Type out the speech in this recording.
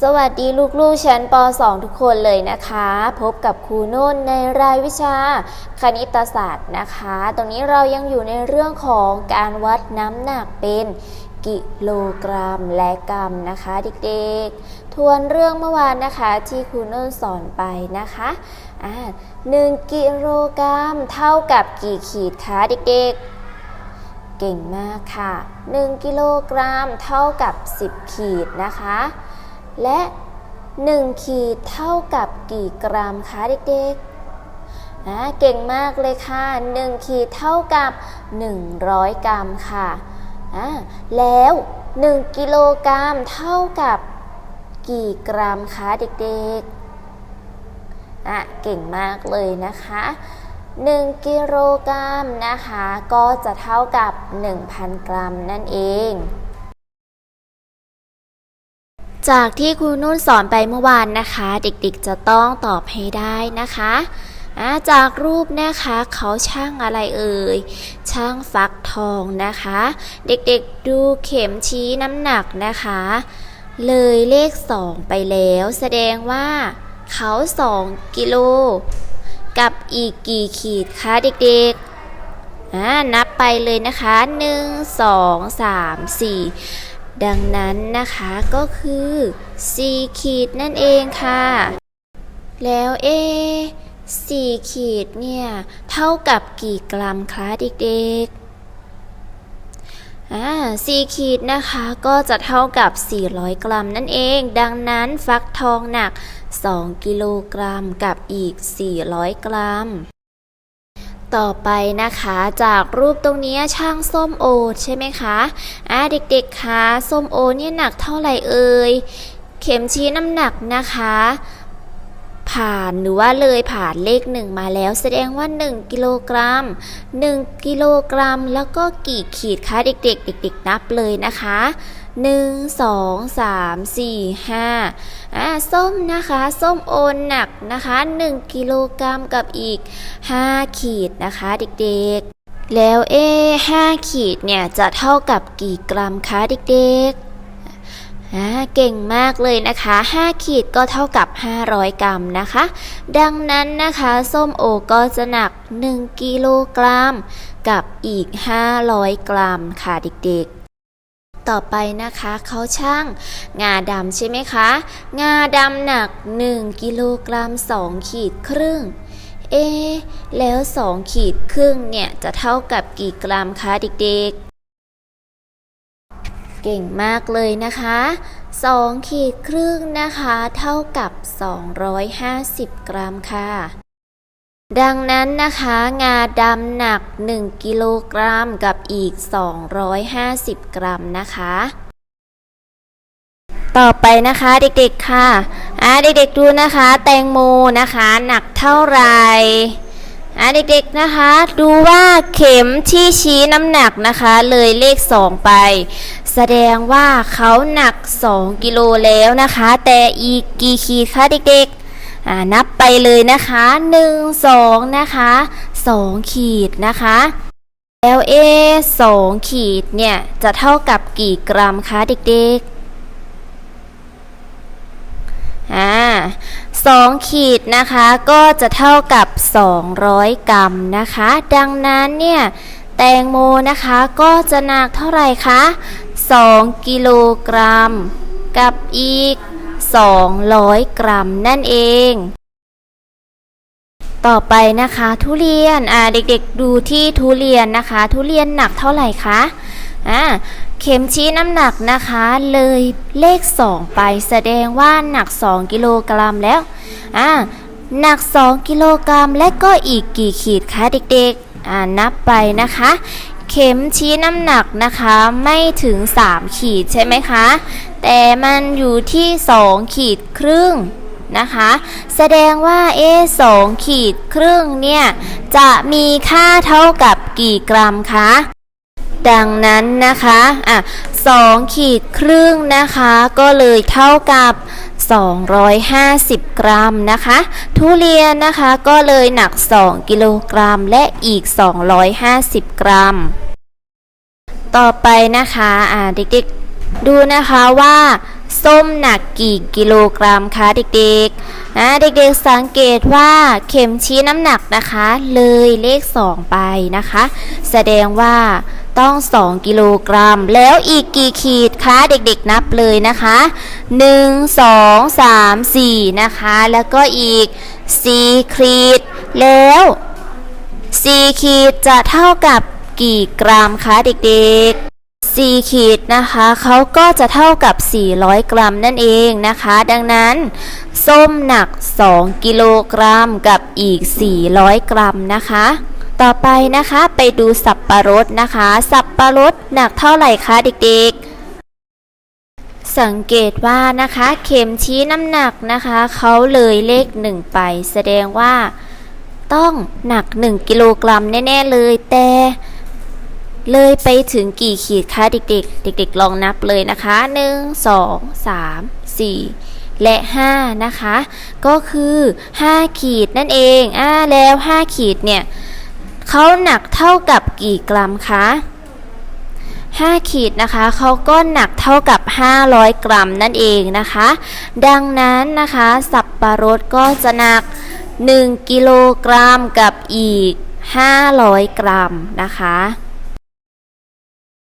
สวัสดีลูกๆ ชั้นป .2 ทุกคนเลยนะคะ พบกับครูนุ่นในรายวิชาคณิตศาสตร์นะคะ ตรงนี้เรายังอยู่ในเรื่องของการวัดน้ำหนักเป็นกิโลกรัมและกรัมนะคะเด็กๆ ทวนเรื่องเมื่อวานนะคะที่ครูนุ่นสอนไปนะคะอ่าหนึ่งกิโลกรัมเท่ากับกี่ขีดคะเด็กๆเก่งมากค่ะ 1 กิโลกรัมเท่ากับ 10 ขีดนะคะ และ 1 ขีดเท่ากับกี่กรัมคะเด็กๆอ่าเก่งมากเลยค่ะ 1 ขีดเท่ากับ 100 กรัมค่ะอ่าแล้ว 1 กิโลกรัมเท่ากับกี่กรัมคะเด็กๆอะเก่งมากเลยนะคะ1กิโลกรัมนะคะ ก็จะเท่ากับ 1,000 กรัมนั่นเอง จากที่ครูนุ่นสอนไปเมื่อวานนะคะ เด็กๆจะต้องตอบให้ได้นะคะจากรูปนะคะเขาช่างอะไรเอ่ย ช่างฟักทองนะคะ เด็กๆดูเข็มชี้น้ำหนักนะคะ เลยเลข 2 ไปแล้ว แสดงว่าเขา 2 กิโล กับอีกกี่ขีดคะเด็กๆนับไปเลยนะคะ 1 2 3 4 ดังนั้นนะคะก็คือ4ขีดนั่นเองค่ะ แล้วเอ4ขีดเนี่ย เท่ากับกี่กรัมคะเด็กๆอ่า4ขีดนะคะก็จะเท่ากับ 400 กรัมนั่นเอง ดังนั้นฟักทองหนัก 2 กิโลกรัมกับอีก 400 กรัม ต่อไปนะคะจากรูปตรงนี้ช่างส้มโอใช่ไหมคะอ่าเด็กๆคะส้มโอเนี่ยหนักเท่าไหร่เอ่ยเข็มชี้น้ำหนักนะคะ ผ่านหรือว่าเลยผ่านเลขหนึ่งมาแล้ว แสดงว่า 1 กิโลกรัม 1 กิโลกรัม แล้วก็กี่ขีดคะเด็กๆ เด็ก ๆ นับเลยนะคะ 1 2 3 4 5อ่าส้มนะคะส้มโอนหนักนะคะ1กิโลกรัมกับอีก5ขีดนะคะเด็กๆ แล้วเอ้5ขีดเนี่ยจะเท่ากับกี่กรัมคะเด็กๆอ่าเก่งมากเลยนะคะ 5 ขีดก็เท่ากับ 500 กรัมนะคะ ดังนั้นนะคะ ส้มโอก็จะหนัก 1 กิโลกรัม กับอีก 500 กรัมค่ะเด็กๆ ต่อไปนะคะเขาช่างงาดำใช่ไหมคะ งาดำหนัก 1 กิโลกรัม 2 ขีดครึ่ง เอะแล้ว 2 ขีดครึ่งเนี่ย จะเท่ากับกี่กรัมคะเด็กๆ เก่งมากเลยนะคะ2ขีดครึ่งนะคะ เท่ากับ 250 กรัมค่ะ ดังนั้นนะคะ งาดำหนัก 1 กิโลกรัมกับอีก 250 กรัมนะคะ ต่อไปนะคะเด็กๆค่ะอ่าเด็กๆดูนะคะ แตงโมนะคะ หนักเท่าไหร่อ่าเด็กๆนะคะ ดูว่าเข็มที่ชี้น้ำหนักนะคะ เลยเลข 2 ไป แสดงว่าเขาหนัก 2 กิโลแล้วนะคะ แต่อีกกี่ขีดคะเด็กๆ นับไปเลยนะคะ 1 2 นะคะ 2 ขีดนะคะ แล้วเอ2ขีดเนี่ย จะเท่ากับกี่กรัมคะเด็กๆอ่าสองขีดนะคะก็จะเท่ากับ 200 กรัมนะคะ ดังนั้นเนี่ยแตงโมนะคะก็จะหนักเท่าไหร่คะ 2 กิโลกรัมกับอีก 200 กรัมนั่นเอง ต่อไปนะคะ ทุเรียนอ่าเด็กๆดูที่ทุเรียนนะคะ ทุเรียนหนักเท่าไหร่คะอ่าเข็มชี้น้ำหนักนะคะ เลยเลข 2 ไปแสดงว่าหนัก 2 กิโลกรัมแล้วอ่าหนัก 2 กิโลกรัมและก็อีกกี่ขีดคะเด็กๆนับไปนะคะ เข็มชี้น้ำหนักนะคะไม่ถึง 3 ขีดใช่ไหมคะ แต่มันอยู่ที่ 2 ขีดครึ่งนะคะ แสดงว่าเอสองขีดครึ่งเนี่ย จะมีค่าเท่ากับกี่กรัมคะดังนั้นนะคะ อะสองขีดครึ่งนะคะ ก็เลยเท่ากับ 250 กรัมนะคะ ทุเรียนนะคะก็เลยหนัก 2 กิโลกรัม และอีก 250 กรัม ต่อไปนะคะอ่าเด็กๆ ดูนะคะว่าส้มหนักกี่กิโลกรัมคะเด็กๆนะเด็กๆสังเกตว่าเข็มชี้น้ำหนักนะคะ เลยเลข 2 ไปนะคะ แสดงว่า ต้อง 2 กิโลกรัม แล้วอีกกี่ขีดคะเด็กๆนับเลยนะคะ 1 2 3 4 นะคะ แล้วก็อีก 4 ขีด แล้ว 4 ขีดจะเท่ากับกี่กรัมคะเด็กๆ4ขีดนะคะเขาก็จะเท่ากับ 400 กรัมนั่นเองนะคะ ดังนั้น ส้มหนัก 2 กิโลกรัมกับอีก 400 กรัมนะคะ ต่อไปนะคะไปดูสับปะรดนะคะ สับปะรดหนักเท่าไหร่คะเด็กๆ สังเกตว่านะคะ เข็มชี้น้ำหนักนะคะเขาเลยเลข1ไป แสดงว่าต้องหนัก 1 กิโลกรัมแน่ๆเลย แต่เลยไปถึงกี่ขีดคะเด็กๆ เด็ก ๆ ลองนับเลยนะคะ 1 2 3 4 และ 5 นะคะ ก็คือ 5 ขีดนั่นเองอ่าแล้ว 5 ขีดเนี่ย เขาหนักเท่ากับกี่กรัมคะ5 ขีดนะคะเขาก็หนักเท่ากับ 500 กรัมนั่นเองนะคะ ดังนั้นนะคะ สับปะรดก็จะหนัก 1 กิโลกรัมกับอีก 500 กรัมนะคะ